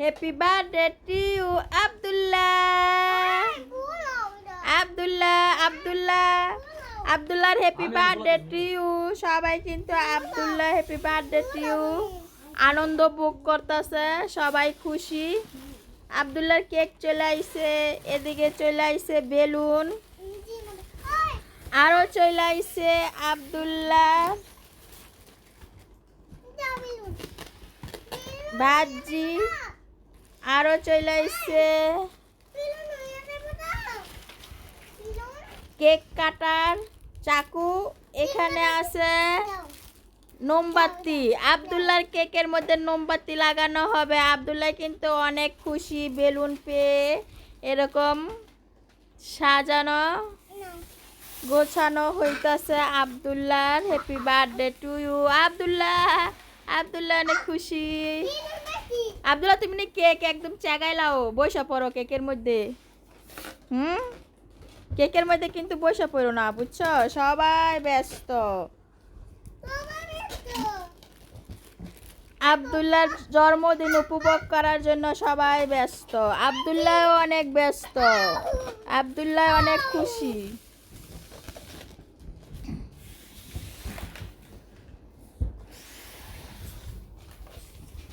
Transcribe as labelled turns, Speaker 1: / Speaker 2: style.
Speaker 1: Happy birthday to you Abdullah Abdullah Abdullah আব্দুল্লাহর happy birthday to you সবাই কিন্তু Abdullah happy birthday to you আনন্দ ভোগ করতেছে সবাই খুশি। আব্দুল্লাহর কেক চলে আইছে এদিকে চলে আইছে বেলুন। আরও চলে আইছে আব্দুল্লাহ ভাজি। আরও চলে আইছে কেক কাটার চাকু এখানে আছে। মোমবাতি। আবদুল্লাহর কেকের মধ্যে মোমবাতি লাগানো হবে। আবদুল্লাহ কিন্তু অনেক খুশি, বেলুন পেয়ে এরকম সাজানো, গোছানো হইতাছে। আবদুল্লাহর happy birthday to you Abdullah Abdullah অনেক খুশি। আবদুল্লাহ, তুমি কেক একদম চাগাই লাও, বৈশা পড়ো কেকের মধ্যে। হুম? কেকের মধ্যে কিন্তু বৈশা পড়ো না, বুঝছ? সবাই ব্যস্ত। আবদুল্লাহর জন্মদিন উপভোগ করার জন্য সবাই ব্যস্ত। আবদুল্লাহ অনেক ব্যস্ত। আবদুল্লাহ অনেক খুশি।